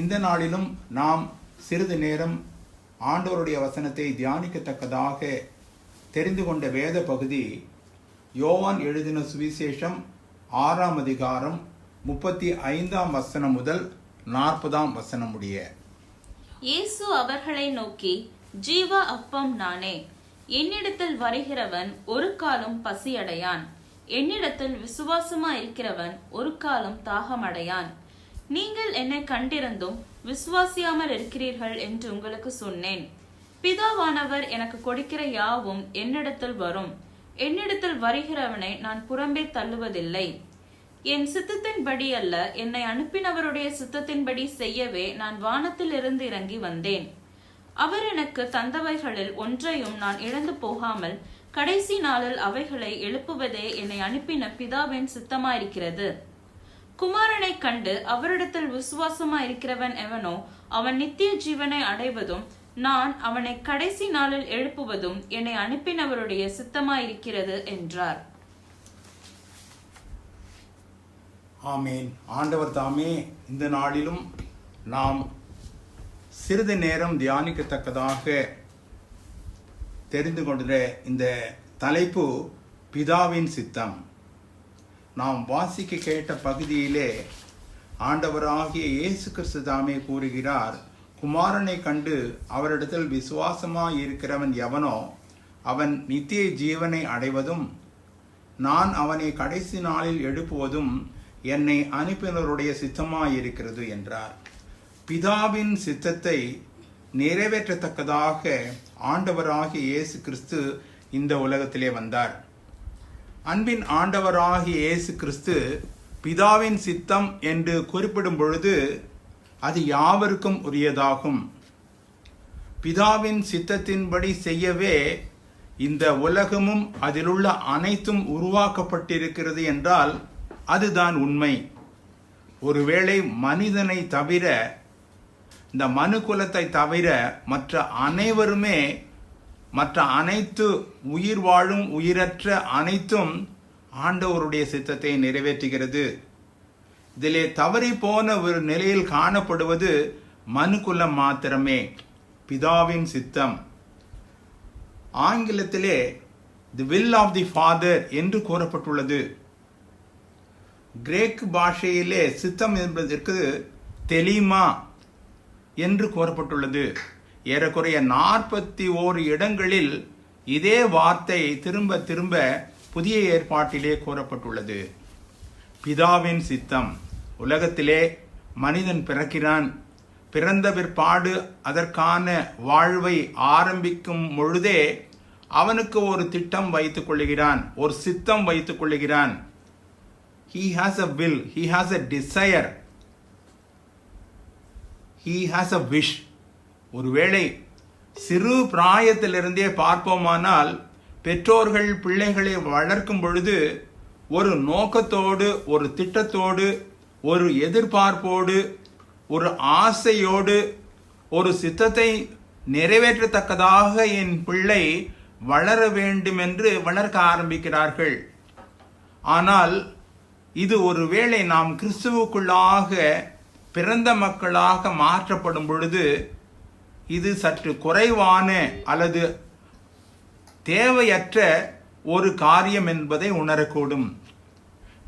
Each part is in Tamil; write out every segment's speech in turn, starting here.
இந்த நாளிலும் நாம் சிறிது நேரம் ஆண்டவருடைய வசனத்தை தியானிக்கத்தக்கதாக தெரிந்து கொண்ட வேத பகுதி யோவான் எழுதின சுவிசேஷம் ஆறாம் அதிகாரம் முப்பத்தி ஐந்தாம் வசனம் முதல் நாற்பதாம் வசனம் உடைய இயேசு அவர்களை நோக்கி ஜீவ அப்பம் நானே என்னிடத்தில் வருகிறவன் ஒரு காலம் பசியடையான். என்னிடத்தில் விசுவாசமா இருக்கிறவன் ஒரு காலம் தாகமடையான். நீங்கள் என்னை கண்டிருந்தும் விசுவாசியாமல் இருக்கிறீர்கள் என்று உங்களுக்கு சொன்னேன். பிதாவானவர் எனக்கு கொடுக்கிற யாவும் என்னிடத்தில் வரும். என்னிடத்தில் வருகிறவனை நான் புறம்பே தள்ளுவதில்லை. என் சித்தத்தின்படி அல்ல என்னை அனுப்பினவருடைய சித்தத்தின்படி செய்யவே நான் வானத்தில் இருந்து இறங்கி வந்தேன். அவர் எனக்கு தந்தவைகளில் ஒன்றையும் நான் இழந்து போகாமல் கடைசி நாளில் அவைகளை எழுப்புவதே என்னை அனுப்பின பிதாவின் சித்தமாயிருக்கிறது. குமாரனை கண்டு அவரிடத்தில் விசுவாசமா இருக்கிறவன் எவனோ அவன் நித்திய ஜீவனை அடைவதும் நான் அவனை கடைசி நாளில் எழுப்புவதும் என்னை அனுப்பினவருடைய சித்தமாயிருக்கிறது என்றார். ஆமேன். ஆண்டவர் தாமே இந்த நாளிலும் நாம் சிறிது நேரம் தியானிக்கத்தக்கதாக தெரிந்து கொண்ட இந்த தலைப்பு பிதாவின் சித்தம். நாம் வாசிக்க கேட்ட பகுதியிலே ஆண்டவராகிய இயேசு கிறிஸ்து தாமே கூறுகிறார் குமாரனை கண்டு அவரிடத்தில் விசுவாசமாய் இருக்கிறவன் எவனோ அவன் நித்திய ஜீவனை அடைவதும் நான் அவனை கடைசி நாளில் எழுப்புவதும் என்னை அனுப்பினருடைய சித்தமாயிருக்கிறது என்றார். பிதாவின் சித்தத்தை நிறைவேற்றத்தக்கதாக ஆண்டவராகிய இயேசு கிறிஸ்து இந்த உலகத்திலே வந்தார். அன்பின் ஆண்டவராகிய இயேசு கிறிஸ்து பிதாவின் சித்தம் என்று குறிப்பிடும் பொழுது அது யாவருக்கும் உரியதாகும். பிதாவின் சித்தத்தின்படி செய்யவே இந்த உலகமும் அதிலுள்ள அனைத்தும் உருவாக்கப்பட்டிருக்கிறது என்றால் அதுதான் உண்மை. ஒருவேளை மனிதனை தவிர இந்த மனு குலத்தை தவிர மற்ற அனைவருமே மற்ற அனைத்து உயிர் வாழும் உயிரற்ற அனைத்தும் ஆண்டவருடைய சித்தத்தை நிறைவேற்றுகிறது. இதிலே தவறி போன ஒரு நிலையில் காணப்படுவது மனுக்குலம் மாத்திரமே பிதாவின் சித்தம். ஆங்கிலத்திலே the will of the father என்று கூறப்பட்டுள்ளது. கிரேக் பாஷையிலே சித்தம் என்பதற்கு தெளிமா என்று கூறப்பட்டுள்ளது. ஏறக்குறைய நாற்பத்தி ஓரு இடங்களில் இதே வார்த்தை திரும்ப திரும்ப புதிய ஏற்பாட்டிலே கூறப்பட்டுள்ளது. பிதாவின் சித்தம். உலகத்திலே மனிதன் பிறக்கிறான். பிறந்த பிற்பாடு அதற்கான வாழ்வை ஆரம்பிக்கும் பொழுதே அவனுக்கு ஒரு திட்டம் வைத்துக் கொள்ளுகிறான். ஒரு சித்தம் வைத்துக் கொள்ளுகிறான். He has a will he has a desire he has a wish ஒருவேளை சிறு பிராயத்திலிருந்தே பார்ப்போமானால் பெற்றோர்கள் பிள்ளைகளை வளர்க்கும் பொழுது ஒரு நோக்கத்தோடு ஒரு திட்டத்தோடு ஒரு எதிர்பார்ப்போடு ஒரு ஆசையோடு ஒரு சித்தத்தை நிறைவேற்றத்தக்கதாக என் பிள்ளை வளர வேண்டும் என்று வளர்க்க ஆரம்பிக்கிறார்கள். ஆனால் இது ஒருவேளை நாம் கிறிஸ்துவுக்குள்ளாக பிறந்த மக்களாக மாற்றப்படும் பொழுது இது சற்று குறைவான அல்லது தேவையற்ற ஒரு காரியம் என்பதை உணரக்கூடும்.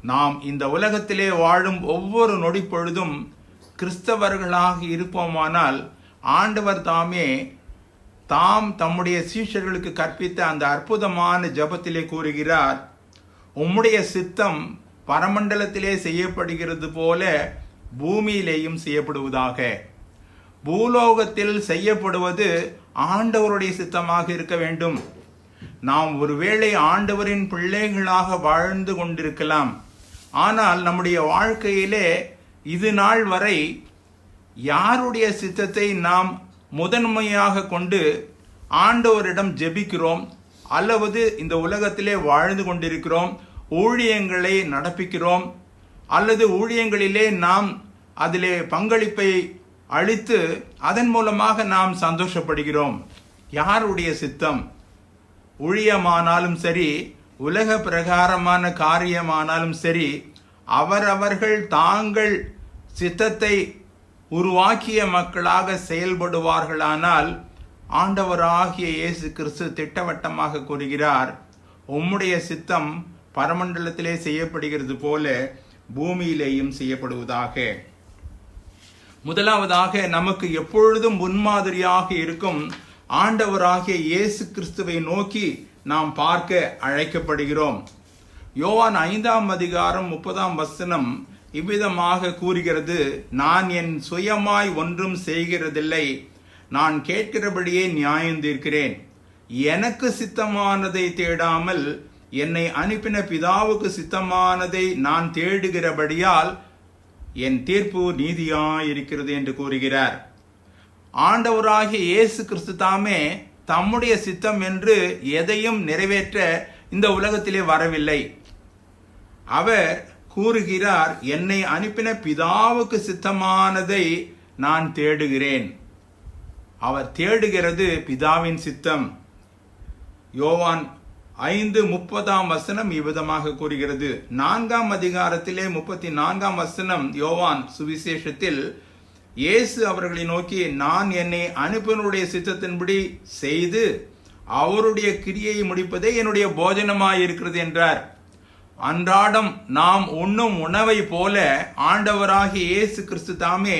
நாம் இந்த உலகத்திலே வாழும் ஒவ்வொரு நொடி பொழுதும் கிறிஸ்தவர்களாக இருப்போமானால் ஆண்டவர் தாமே தாம் தம்முடைய சீஷர்களுக்கு கற்பித்த அந்த அற்புதமான ஜபத்திலே கூறுகிறார் உம்முடைய சித்தம் பரமண்டலத்திலே செய்யப்படுகிறது போல பூமியிலேயும் செய்யப்படுவதாக. பூலோகத்தில் செய்யப்படுவது ஆண்டவருடைய சித்தமாக இருக்க வேண்டும். நாம் ஒருவேளை ஆண்டவரின் பிள்ளைகளாக வாழ்ந்து கொண்டிருக்கலாம். ஆனால் நம்முடைய வாழ்க்கையிலே இது நாள் வரை யாருடைய சித்தத்தை நாம் முதன்மையாக கொண்டு ஆண்டவரிடம் ஜெபிக்கிறோம்? அல்லது இந்த உலகத்திலே வாழ்ந்து கொண்டிருக்கிறோம் ஊழியங்களை நடப்பிக்கிறோம் அல்லது ஊழியங்களிலே நாம் அதிலே பங்களிப்பை அழித்து அதன் மூலமாக நாம் சந்தோஷப்படுகிறோம். யாருடைய சித்தம்? ஊழியமானாலும் சரி உலக பிரகாரமான காரியமானாலும் சரி அவரவர்கள் தாங்கள் சித்தத்தை உருவாக்கிய மக்களாக செயல்படுவார்களானால் ஆண்டவராகிய இயேசு கிறிஸ்து திட்டவட்டமாக கூறுகிறார் உம்முடைய சித்தம் பரமண்டலத்திலே செய்யப்படுகிறது போல பூமியிலேயும் செய்யப்படுவதாக. முதலாவதாக நமக்கு எப்பொழுதும் முன்மாதிரியாக இருக்கும் ஆண்டவராகிய இயேசு கிறிஸ்துவை நோக்கி நாம் பார்க்க அழைக்கப்படுகிறோம். யோவான் ஐந்தாம் அதிகாரம் முப்பதாம் வசனம் இவ்விதமாக கூறுகிறது நான் என் சுயமாய் ஒன்றும் செய்கிறதில்லை. நான் கேட்கிறபடியே நியாயம் தீர்க்கிறேன். எனக்கு சித்தமானதை தேடாமல் என்னை அனுப்பின பிதாவுக்கு சித்தமானதை நான் தேடுகிறபடியால் என் தீர்ப்பு நீதியாயிருக்கிறது என்று கூறுகிறார். ஆண்டவராகிய இயேசு கிறிஸ்து தாமே தம்முடைய சித்தம் என்று எதையும் நிறைவேற்ற இந்த உலகத்திலே வரவில்லை. அவர் கூறுகிறார் என்னை அனுப்பின பிதாவுக்கு சித்தமானதை நான் தேடுகிறேன். அவர் தேடுகிறது பிதாவின் சித்தம். யோவான் ஐந்து முப்பதாம் வசனம் இவ்விதமாக கூறுகிறது. நான்காம் அதிகாரத்திலே முப்பத்தி நான்காம் வசனம் யோவான் சுவிசேஷத்தில் இயேசு அவர்களை நோக்கி நான் என்னை அனுப்பினுடைய சித்தத்தின்படி செய்து அவருடைய கிரியை முடிப்பதே என்னுடைய போஜனமாயிருக்கிறது என்றார். அன்றாடம் நாம் உண்ணும் உணவை போல ஆண்டவராகிய இயேசு கிறிஸ்து தாமே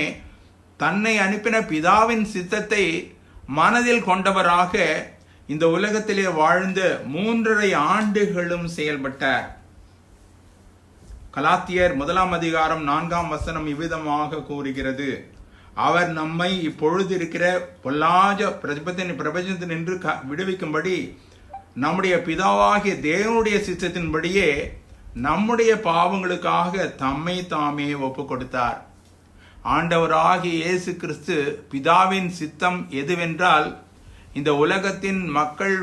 தன்னை அனுப்பின பிதாவின் சித்தத்தை மனதில் கொண்டவராக இந்த உலகத்திலே வாழ்ந்த மூன்றரை ஆண்டுகளும் செயல்பட்டார் கலாத்தியர் முதலாம் அதிகாரம் நான்காம் வசனம் இவ்விதமாக கூறுகிறது. அவர் நம்மை இப்பொழுது இருக்கிற பொல்லாஜ பிரபத்தின் பிரபஞ்சத்தின் நின்று க- விடுவிக்கும்படி நம்முடைய பிதாவாகிய தேவனுடைய சித்தத்தின்படியே நம்முடைய பாவங்களுக்காக தம்மை தாமே ஒப்பு கொடுத்தார் ஆண்டவராகிய இயேசு கிறிஸ்து பிதாவின் சித்தம் எதுவென்றால் இந்த உலகத்தின் மக்கள்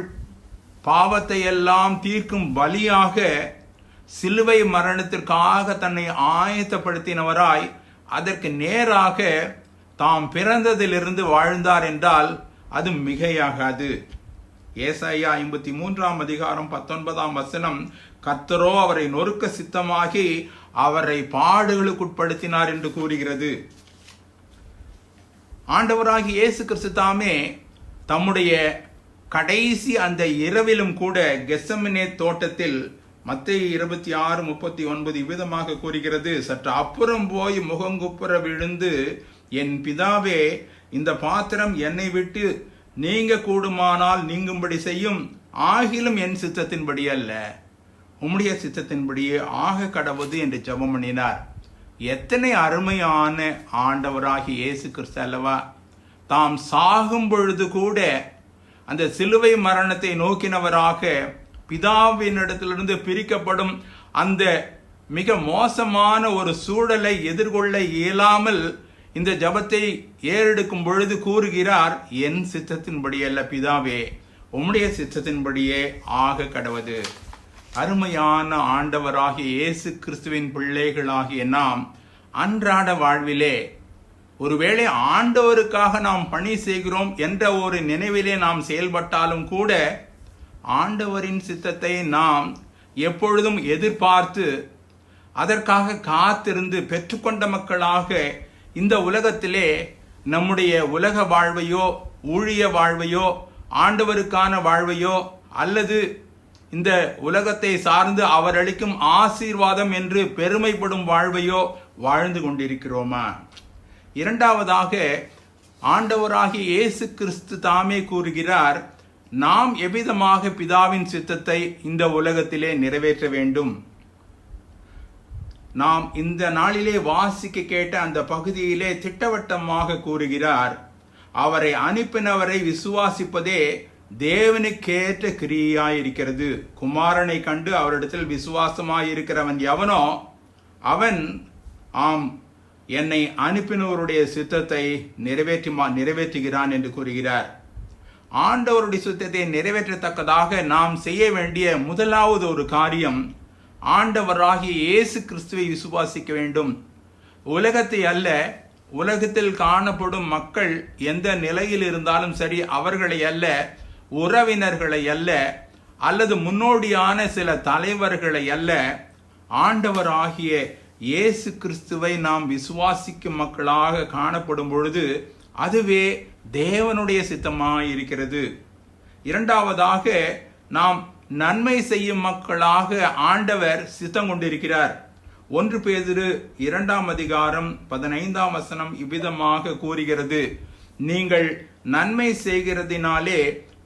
பாவத்தை எல்லாம் தீர்க்கும் வழியாக சிலுவை மரணத்திற்காக தன்னை ஆயத்தப்படுத்தினவராய் அதற்கு நேராக தாம் பிறந்ததிலிருந்து வாழ்ந்தார் என்றால் அது மிகையாகாது. ஏசாயா ஐம்பத்தி மூன்றாம் அதிகாரம் பத்தொன்பதாம் வசனம் கர்த்தரோ அவரை நொறுக்க சித்தமாகி அவரை பாடுகளுக்குட்படுத்தினார் என்று கூறுகிறது. ஆண்டவராகி இயேசு கிறிஸ்து தாமே தம்முடைய கடைசி அந்த இரவிலும் கூட கெசமினே தோட்டத்தில் மத்திய இருபத்தி ஆறு முப்பத்தி ஒன்பது இவ்விதமாக கூறுகிறது சற்று அப்புறம் போய் முகங்குப்புற விழுந்து என் பிதாவே இந்த பாத்திரம் என்னை விட்டு நீங்க கூடுமானால் நீங்கும்படி செய்யும். ஆகிலும் என் சித்தத்தின்படி அல்ல. உம்முடைய சித்தத்தின்படியே ஆக கடவுது என்று ஜபம் பண்ணினார். எத்தனை அருமையான ஆண்டவராகி இயேசு கிறிஸ்து அல்லவா? தாம் சாகும் பொழுது கூட அந்த சிலுவை மரணத்தை நோக்கினவராக பிதாவினிடத்திலிருந்து பிரிக்கப்படும் அந்த மிக மோசமான ஒரு சூழலை எதிர்கொள்ள இயலாமல் இந்த ஜபத்தை ஏறெடுக்கும் பொழுது கூறுகிறார் என் சித்தத்தின்படி அல்ல பிதாவே உம்முடைய சித்தத்தின்படியே ஆக கடவது. அருமையான ஆண்டவராகிய இயேசு கிறிஸ்துவின் பிள்ளைகளாகிய நாம் அன்றாட வாழ்விலே ஒருவேளை ஆண்டவருக்காக நாம் பணி செய்கிறோம் என்ற ஒரு நினைவிலே நாம் செயல்பட்டாலும் கூட ஆண்டவரின் சித்தத்தை நாம் எப்பொழுதும் எதிர்பார்த்து அதற்காக காத்திருந்து பெற்றுக்கொண்ட மக்களாக இந்த உலகத்திலே நம்முடைய உலக வாழ்வையோ ஊழிய வாழ்வையோ ஆண்டவருக்கான வாழ்வையோ அல்லது இந்த உலகத்தை சார்ந்து அவர் அளிக்கும் ஆசீர்வாதம் என்று பெருமைப்படும் வாழ்வையோ வாழ்ந்து கொண்டிருக்கிறோமா? இரண்டாவதாக ஆண்டவராகிய இயேசு கிறிஸ்து தாமே கூறுகிறார் நாம் எவ்விதமாக பிதாவின் சித்தத்தை இந்த உலகத்திலே நிறைவேற்ற வேண்டும்? நாம் இந்த நாளிலே வாசிக்க கேட்ட அந்த பகுதியிலே திட்டவட்டமாக கூறுகிறார் அவரை அனுப்பினவரை விசுவாசிப்பதே தேவனுக்கேற்ற கிரியாயிருக்கிறது குமாரனை கண்டு அவரிடத்தில் விசுவாசமாயிருக்கிறவன் எவனோ அவன் ஆம் என்னை அனுப்பினவருடைய சித்தத்தை நிறைவேற்றி நிறைவேற்றுகிறான் என்று கூறுகிறார். ஆண்டவருடைய சித்தத்தை நிறைவேற்றத்தக்கதாக நாம் செய்ய வேண்டிய முதலாவது ஒரு காரியம் ஆண்டவராகிய இயேசு கிறிஸ்துவை விசுவாசிக்க வேண்டும். உலகத்தை அல்ல உலகத்தில் காணப்படும் மக்கள் எந்த நிலையில் இருந்தாலும் சரி அவர்களை அல்ல உறவினர்களை அல்ல அல்லது முன்னோடியான சில தலைவர்களை அல்ல ஆண்டவராகிய இயேசு கிறிஸ்துவை நாம் விசுவாசிக்கும் மக்களாக காணப்படும் பொழுது அதுவே தேவனுடைய சித்தமாக இருக்கிறது இரண்டாவதாக நாம் நன்மை செய்யும் மக்களாக ஆண்டவர் சித்தம் கொண்டிருக்கிறார். ஒன்று பேதிரு இரண்டாம் அதிகாரம் பதினைந்தாம் வசனம் இவ்விதமாக கூறுகிறது. நீங்கள் நன்மை செய்கிறதினாலே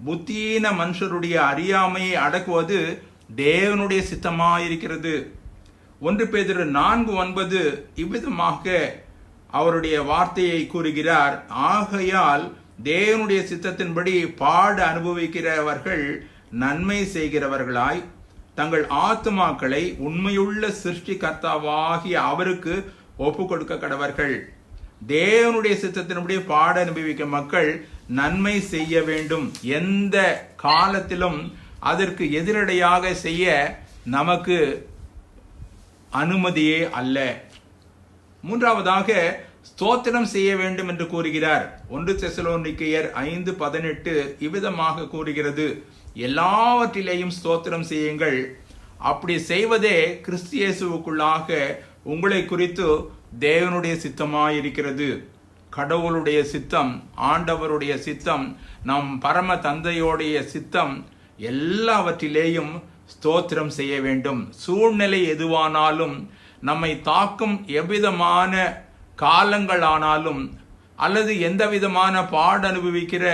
புத்தியீன மனுஷருடைய அறியாமையை அடக்குவது தேவனுடைய சித்தமாயிருக்கிறது. ஒன்று பேதிரு நான்கு ஒன்பது இவ்விதமாக அவருடைய வார்த்தையை கூறுகிறார். ஆகையால் தேவனுடைய சித்தத்தின்படி பாட அனுபவிக்கிறவர்கள் நன்மை செய்கிறவர்களாய் தங்கள் ஆத்மாக்களை உண்மையுள்ள சிருஷ்டி கர்த்தாவாகிய அவருக்கு ஒப்பு கொடுக்க கடவர்கள் தேவனுடைய சித்தத்தின்படி பாட அனுபவிக்கும் மக்கள் நன்மை செய்ய வேண்டும். எந்த காலத்திலும் அதற்கு எதிரடையாக செய்ய நமக்கு அனுமதியே அல்ல. மூன்றாவதாக ஸ்தோத்திரம் செய்ய வேண்டும் என்று கூறுகிறார். ஒன்று தெசலோனிக்கையர் ஐந்து பதினெட்டு இவ்விதமாக கூறுகிறது. எல்லாவற்றிலேயும் ஸ்தோத்திரம் செய்யுங்கள். அப்படி செய்வதே கிறிஸ்தியேசுவுக்குள்ளாக உங்களை குறித்து தேவனுடைய சித்தமாயிருக்கிறது. கடவுளுடைய சித்தம் ஆண்டவருடைய சித்தம் நம் பரம தந்தையோடைய சித்தம் எல்லாவற்றிலேயும் ஸ்தோத்திரம் செய்ய வேண்டும். சூழ்நிலை எதுவானாலும் நம்மை தாக்கும் எவ்விதமான காலங்களானாலும் அல்லது எந்த விதமான பாட அனுபவிக்கிற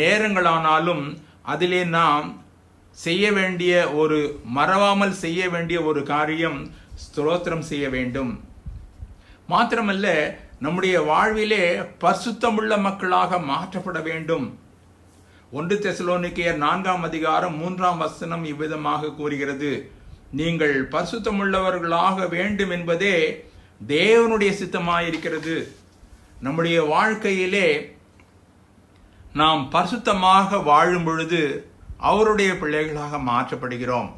நேரங்களானாலும் அதிலே நாம் செய்ய வேண்டிய ஒரு மறவாமல் செய்ய வேண்டிய ஒரு காரியம் ஸ்தோத்திரம் செய்ய வேண்டும். மாத்திரமல்ல நம்முடைய வாழ்விலே பரிசுத்தமுள்ள மக்களாக மாற்றப்பட வேண்டும். ஒன்று தெசலோனிக்கையர் நான்காம் அதிகாரம் மூன்றாம் வசனம் இவ்விதமாக கூறுகிறது. நீங்கள் பரிசுத்தமுள்ளவர்களாக வேண்டும் என்பதே தேவனுடைய சித்தமாயிருக்கிறது. நம்முடைய வாழ்க்கையிலே நாம் பரிசுத்தமாக வாழும் பொழுது அவருடைய பிள்ளைகளாக மாற்றப்படுகிறோம்.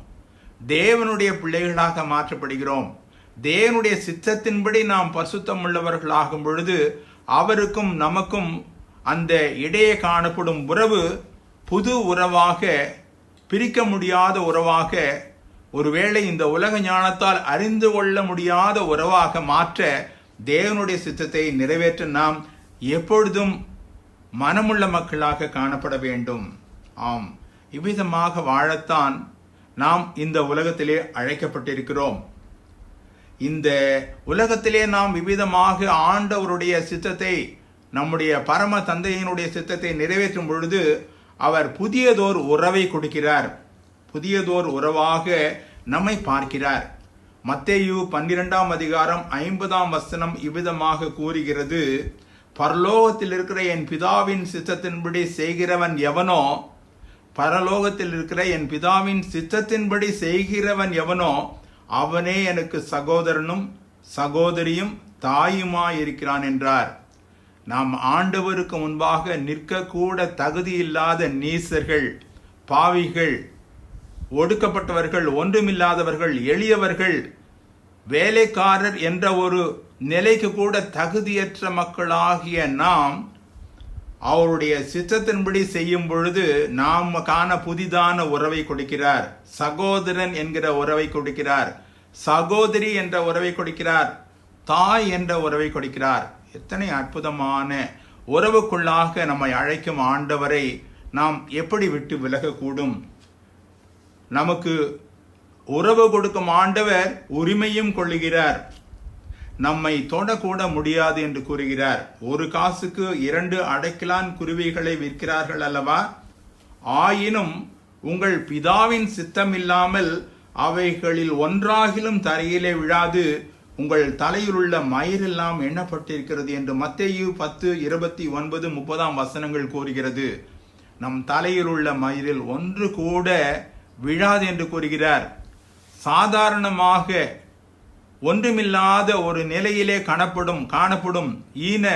தேவனுடைய பிள்ளைகளாக மாற்றப்படுகிறோம். தேவனுடைய சித்தத்தின்படி நாம் பரிசுத்தம் உள்ளவர்களாகும் பொழுது அவருக்கும் நமக்கும் அந்த இடையே காணப்படும் உறவு புது உறவாக பிரிக்க முடியாத உறவாக ஒருவேளை இந்த உலக ஞானத்தால் அறிந்து கொள்ள முடியாத உறவாக மாற்ற தேவனுடைய சித்தத்தை நிறைவேற்ற நாம் எப்பொழுதும் மனமுள்ள மக்களாக காணப்பட வேண்டும். ஆம். இவ்விதமாக வாழத்தான் நாம் இந்த உலகத்திலே அழைக்கப்பட்டிருக்கிறோம். இந்த உலகத்திலே நாம் விவிதமாக ஆண்டவருடைய சித்தத்தை நம்முடைய பரம தந்தையினுடைய சித்தத்தை நிறைவேற்றும் பொழுது அவர் புதியதோர் உறவை கொடுக்கிறார். புதியதோர் உறவாக நம்மை பார்க்கிறார். மத்தேயு பன்னிரெண்டாம் அதிகாரம் ஐம்பதாம் வசனம் இவ்விதமாக கூறுகிறது. பரலோகத்தில் இருக்கிற என் பிதாவின் சித்தத்தின்படி செய்கிறவன் எவனோ பரலோகத்தில் இருக்கிற என் பிதாவின் சித்தத்தின்படி செய்கிறவன் எவனோ அவனே எனக்கு சகோதரனும் சகோதரியும் தாயுமாயிருக்கிறான் என்றார். நாம் ஆண்டவருக்கு முன்பாக நிற்கக்கூட தகுதி இல்லாத நீசர்கள் பாவிகள் ஒடுக்கப்பட்டவர்கள் ஒன்றுமில்லாதவர்கள் எளியவர்கள் வேலைக்காரர் என்ற ஒரு நிலைக்கு கூட தகுதியற்ற மக்களாகிய நாம் அவருடைய சித்தத்தின்படி செய்யும் பொழுது நாம் காண புதிதான உறவை கொடுக்கிறார். சகோதரன் என்கிற உறவை கொடுக்கிறார். சகோதரி என்ற உறவை கொடுக்கிறார். தாய் என்ற உறவை கொடுக்கிறார். எத்தனை அற்புதமான உறவுக்குள்ளாக நம்மை அழைக்கும் ஆண்டவரை நாம் எப்படி விட்டு விலகக்கூடும்? நமக்கு உறவு கொடுக்கும் ஆண்டவர் உரிமையும் கொள்ளுகிறார். நம்மை தொடக்கூட முடியாது என்று கூறுகிறார். ஒரு காசுக்கு இரண்டு அடைக்கலான் குருவிகளை விற்கிறார்கள் அல்லவா? ஆயினும் உங்கள் பிதாவின் சித்தம் இல்லாமல் அவைகளில் ஒன்றாகிலும் தரையிலே விழாது உங்கள் தலையில் உள்ள மயிரெல்லாம் எண்ணப்பட்டிருக்கிறது என்று மத்தேயு பத்து இருபத்தி ஒன்பது முப்பதாம் வசனங்கள் கூறுகிறது. நம் தலையில் உள்ள மயிரில் ஒன்று கூட விழாது என்று கூறுகிறார். சாதாரணமாக ஒன்றுமில்லாத ஒரு நிலையிலே காணப்படும் காணப்படும் ஈன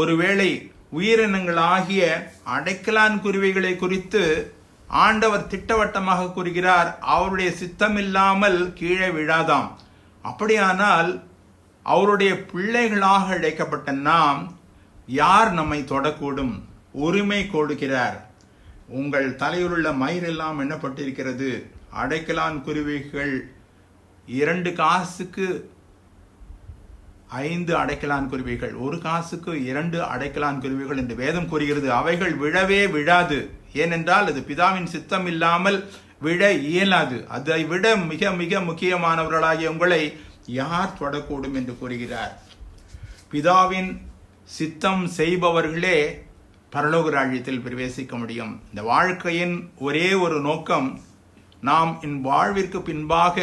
ஒருவேளை உயிரினங்களாகிய அடைக்கலான் குருவிகளை குறித்து ஆண்டவர் திட்டவட்டமாக கூறுகிறார். அவருடைய சித்தமில்லாமல் கீழே விழாதாம். அப்படியானால் அவருடைய பிள்ளைகளாக அழைக்கப்பட்ட நாம் யார் நம்மை தொடக்கூடும்? உரிமை கொடுக்கிறார் உங்கள் தலையிலுள்ள மயிரெல்லாம் எண்ணப்பட்டிருக்கிறது. அடைக்கலான் குருவிகள் இரண்டு காசுக்கு ஐந்து அடைக்கலான் குருவிகள். ஒரு காசுக்கு இரண்டு அடைக்கலான் குருவிகள் என்று வேதம் கூறுகிறது. அவைகள் விழவே விழாது. ஏனென்றால் அது பிதாவின் சித்தம் இல்லாமல் விட இயலாது. அதை விட மிக மிக முக்கியமானவர்களாகிய உங்களை யார் தொடக்கூடும் என்று கூறுகிறார். பிதாவின் சித்தம் செய்பவர்களே பரலோக ராஜ்யத்தில் பிரவேசிக்க முடியும். இந்த வாழ்க்கையின் ஒரே ஒரு நோக்கம் நாம் இன் வாழ்விற்கு பின்பாக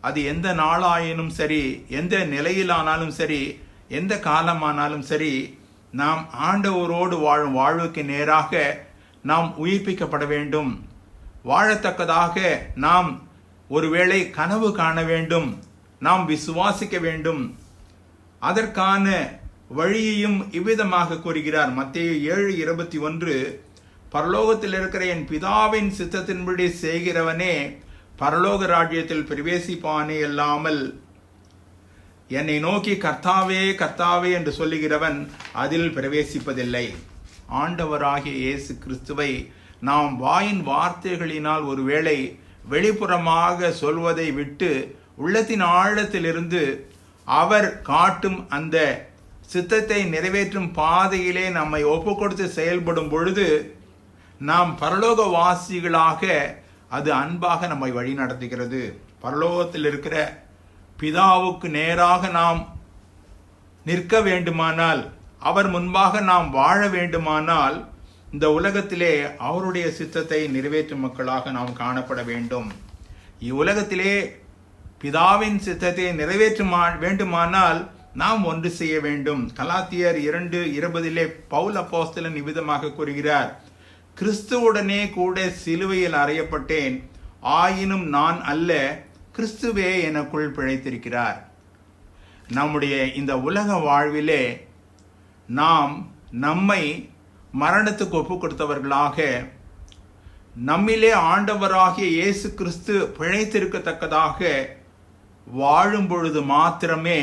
அது எந்த நாளாயினும் சரி எந்த நிலையிலானாலும் சரி எந்த காலமானாலும் சரி நாம் ஆண்டவரோடு வாழும் வாழ்வுக்கு நேராக நாம் உயிர்ப்பிக்கப்பட வேண்டும். வாழத்தக்கதாக நாம் ஒருவேளை கனவு காண வேண்டும் நாம் விசுவாசிக்க வேண்டும். அதற்கான வழியையும் இவ்விதமாக கூறுகிறார். மத்திய ஏழு இருபத்தி ஒன்று பரலோகத்தில் இருக்கிற என் பிதாவின் சித்தத்தின்படி செய்கிறவனே பரலோக ராஜ்யத்தில் பிரவேசிப்பானே அல்லாமல் என்னை நோக்கி கர்த்தாவே கர்த்தாவே என்று சொல்லுகிறவன் அதில் பிரவேசிப்பதில்லை. ஆண்டவராகிய இயேசு கிறிஸ்துவை நாம் வாயின் வார்த்தைகளினால் ஒருவேளை வெளிப்புறமாக சொல்வதை விட்டு உள்ளத்தின் ஆழத்திலிருந்து அவர் காட்டும் அந்த சித்தத்தை நிறைவேற்றும் பாதையிலே நம்மை ஒப்பு கொடுத்து செயல்படும் பொழுது நாம் பரலோக வாசிகளாக அது அன்பாக நம்மை வழி நடத்துகிறது. பரலோகத்தில் இருக்கிற பிதாவுக்கு நேராக நாம் நிற்க வேண்டுமானால் அவர் முன்பாக நாம் வாழ வேண்டுமானால் இந்த உலகத்திலே அவருடைய சித்தத்தை நிறைவேற்றும் மக்களாக நாம் காணப்பட வேண்டும். இவ்வுலகத்திலே பிதாவின் சித்தத்தை நிறைவேற்றுமா வேண்டுமானால் நாம் ஒன்று செய்ய வேண்டும். கலாத்தியர் இரண்டு இருபதிலே பவுல் அப்போஸ்தலன் இவ்விதமாக கூறுகிறார். கிறிஸ்துவுடனே கூட சிலுவையில் அறையப்பட்டேன். ஆயினும் நான் அல்ல கிறிஸ்துவே எனக்குள் பிழைத்திருக்கிறார். நம்முடைய இந்த உலக வாழ்விலே நாம் நம்மை மரணத்துக்கு ஒப்பு கொடுத்தவர்களாக நம்மிலே ஆண்டவராகிய இயேசு கிறிஸ்து பிழைத்திருக்கத்தக்கதாக வாழும் பொழுது மாத்திரமே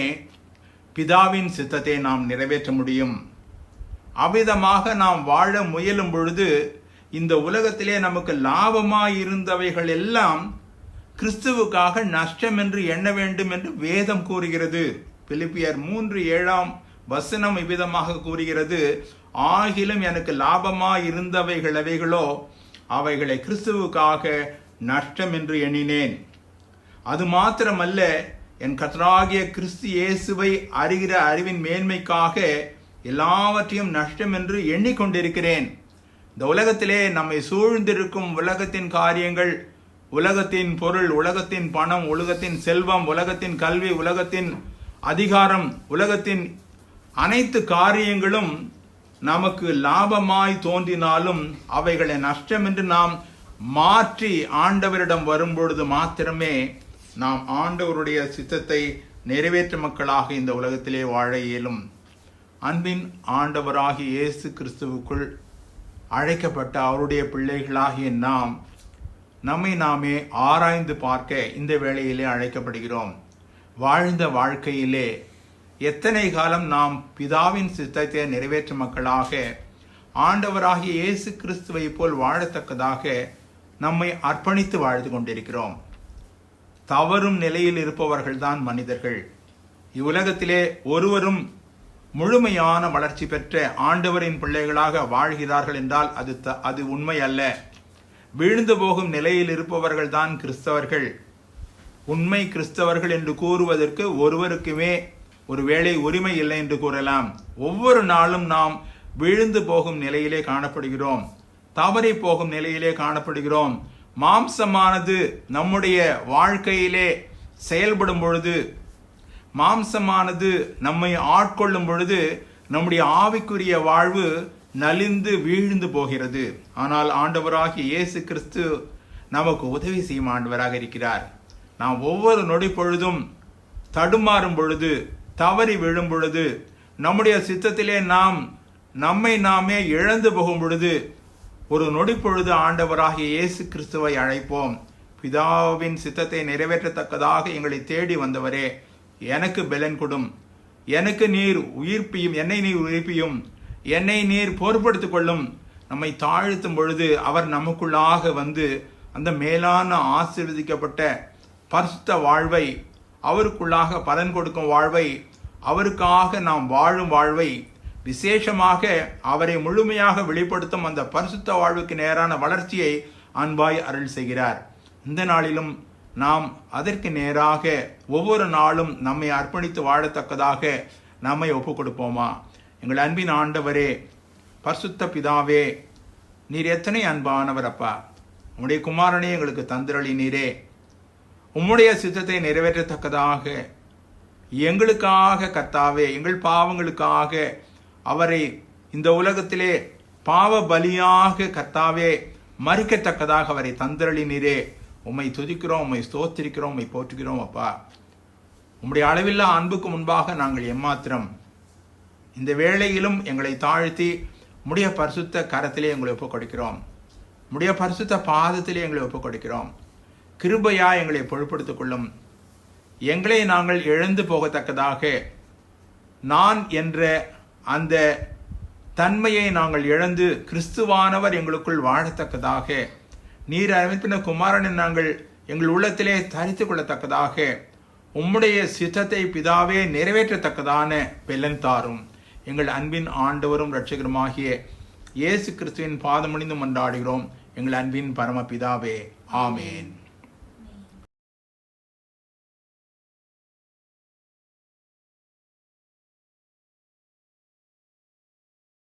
பிதாவின் சித்தத்தை நாம் நிறைவேற்ற முடியும். அவ்விதமாக நாம் வாழ முயலும் பொழுது இந்த உலகத்திலே நமக்கு லாபமாக இருந்தவைகள் எல்லாம் கிறிஸ்துவுக்காக நஷ்டம் என்று எண்ண வேண்டும் என்று வேதம் கூறுகிறது. பிலிப்பியர் மூன்று ஏழாம் வசனம் இவ்விதமாக கூறுகிறது. ஆகிலும் எனக்கு லாபமாக இருந்தவைகள் அவைகளோ அவைகளை கிறிஸ்துவுக்காக நஷ்டம் என்று எண்ணினேன். அது மாத்திரமல்ல என் கத்தராகிய கிறிஸ்து இயேசுவை அறிகிற அறிவின் மேன்மைக்காக எல்லாவற்றையும் நஷ்டம் என்று எண்ணிக்கொண்டிருக்கிறேன். இந்த உலகத்திலே நம்மை சூழ்ந்திருக்கும் உலகத்தின் காரியங்கள் உலகத்தின் பொருள் உலகத்தின் பணம் உலகத்தின் செல்வம் உலகத்தின் கல்வி உலகத்தின் அதிகாரம் உலகத்தின் அனைத்து காரியங்களும் நமக்கு லாபமாய் தோன்றினாலும் அவைகளை நஷ்டம் என்று நாம் மாற்றி ஆண்டவரிடம் வரும்பொழுது மாத்திரமே நாம் ஆண்டவருடைய சித்தத்தை நிறைவேற்ற மக்களாக இந்த உலகத்திலே வாழ இயலும். அன்பின் ஆண்டவராகிய இயேசு கிறிஸ்துவுக்குள் அழைக்கப்பட்ட அவருடைய பிள்ளைகளாகிய நாம் நம்மை நாமே ஆராய்ந்து பார்க்க இந்த வேளையிலே அழைக்கப்படுகிறோம். வாழ்ந்த வாழ்க்கையிலே எத்தனை காலம் நாம் பிதாவின் சித்தத்தை நிறைவேற்றும் மக்களாக ஆண்டவராகிய இயேசு கிறிஸ்துவை போல் வாழத்தக்கதாக நம்மை அர்ப்பணித்து வாழ்ந்து கொண்டிருக்கிறோம். தவறும் நிலையில் இருப்பவர்கள்தான் மனிதர்கள். இவ்வுலகத்திலே ஒருவரும் முழுமையான வளர்ச்சி பெற்ற ஆண்டவரின் பிள்ளைகளாக வாழ்கிறார்கள் என்றால் அது த- அது உண்மை அல்ல. வீழ்ந்து போகும் நிலையில் இருப்பவர்கள் தான் கிறிஸ்தவர்கள். உண்மை கிறிஸ்தவர்கள் என்று கூறுவதற்கு ஒருவருக்குமே ஒருவேளை உரிமை இல்லை என்று கூறலாம். ஒவ்வொரு நாளும் நாம் விழுந்து போகும் நிலையிலே காணப்படுகிறோம். தவறி போகும் நிலையிலே காணப்படுகிறோம். மாம்சமானது நம்முடைய வாழ்க்கையிலே செயல்படும் பொழுது மாம்சமானது நம்மை ஆட்கொள்ளும் பொழுது நம்முடைய ஆவிக்குரிய வாழ்வு நலிந்து வீழ்ந்து போகிறது. ஆனால் ஆண்டவராகிய இயேசு கிறிஸ்து நமக்கு உதவி செய்யும் ஆண்டவராக இருக்கிறார். நாம் ஒவ்வொரு நொடி பொழுதும் தடுமாறும் பொழுது தவறி விழும் பொழுது நம்முடைய சித்தத்திலே நாம் நம்மை நாமே இழந்து போகும் பொழுது ஒரு நொடி பொழுது ஆண்டவராகிய இயேசு கிறிஸ்துவை அழைப்போம். பிதாவின் சித்தத்தை நிறைவேற்றத்தக்கதாக எங்களை தேடி வந்தவரே எனக்கு பெலன் கொடும். எனக்கு நீர் உயிர்ப்பியும் என்னை நீர் உயிர்ப்பியும் என்னை நீர் பொறுப்படுத்திக் கொள்ளும் நம்மை தாழ்த்தும் பொழுது அவர் நமக்குள்ளாக வந்து அந்த மேலான ஆசீர்வதிக்கப்பட்ட பரிசுத்த வாழ்வை அவருக்குள்ளாக பலன் கொடுக்கும் வாழ்வை அவருக்காக நாம் வாழும் வாழ்வை விசேஷமாக அவரை முழுமையாக வெளிப்படுத்தும் அந்த பரிசுத்த வாழ்வுக்கு நேரான வளர்ச்சியை அன்பாய் அருள் செய்கிறார். இந்த நாளிலும் நாம் அதற்கு நேராக ஒவ்வொரு நாளும் நம்மை அர்ப்பணித்து வாழத்தக்கதாக நம்மை ஒப்பு கொடுப்போமா எங்கள் அன்பின் ஆண்டவரே பரிசுத்த பிதாவே நீர் எத்தனை அன்பானவர் அப்பா. உங்களுடைய குமாரனே எங்களுக்கு தந்திரளி நீரே உம்முடைய சித்தத்தை நிறைவேற்றத்தக்கதாக எங்களுக்காக கத்தாவே எங்கள் பாவங்களுக்காக அவரை இந்த உலகத்திலே பாவ பலியாக கத்தாவே மறிக்கத்தக்கதாக அவரை தந்தரளினீரே. உம்மை துதிக்கிறோம் உம்மை ஸ்தோத்திரிக்கிறோம் உம்மை போற்றுகிறோம் அப்பா. உம்முடைய அளவில்லா அன்புக்கு முன்பாக நாங்கள் எம்மாத்திரம் இந்த வேளையிலும் எங்களை தாழ்த்தி முடிய பரிசுத்த கரத்திலே எங்களை ஒப்புக் கொடுக்கிறோம் முடிய பரிசுத்த பாதத்திலே எங்களை ஒப்புக் கொடுக்கிறோம் கிருபையா எங்களை பொருட்படுத்திக் கொள்ளும். எங்களை நாங்கள் இழந்து போகத்தக்கதாக நான் என்ற அந்த தன்மையை நாங்கள் இழந்து கிறிஸ்துவானவர் எங்களுக்குள் வாழத்தக்கதாக நீர் அறிவிப்பின குமாரனை நாங்கள் எங்கள் உள்ளத்திலே தரித்து கொள்ளத்தக்கதாக உம்முடைய சித்தத்தை பிதாவே நிறைவேற்றத்தக்கதான பெலன் தாரும். எங்கள் அன்பின் ஆண்டவரும் இரட்சகருமாகிய இயேசு கிறிஸ்துவின் பாதமணிந்து மன்றாடுகிறோம். எங்கள் அன்பின் பரமபிதாவே ஆமேன்.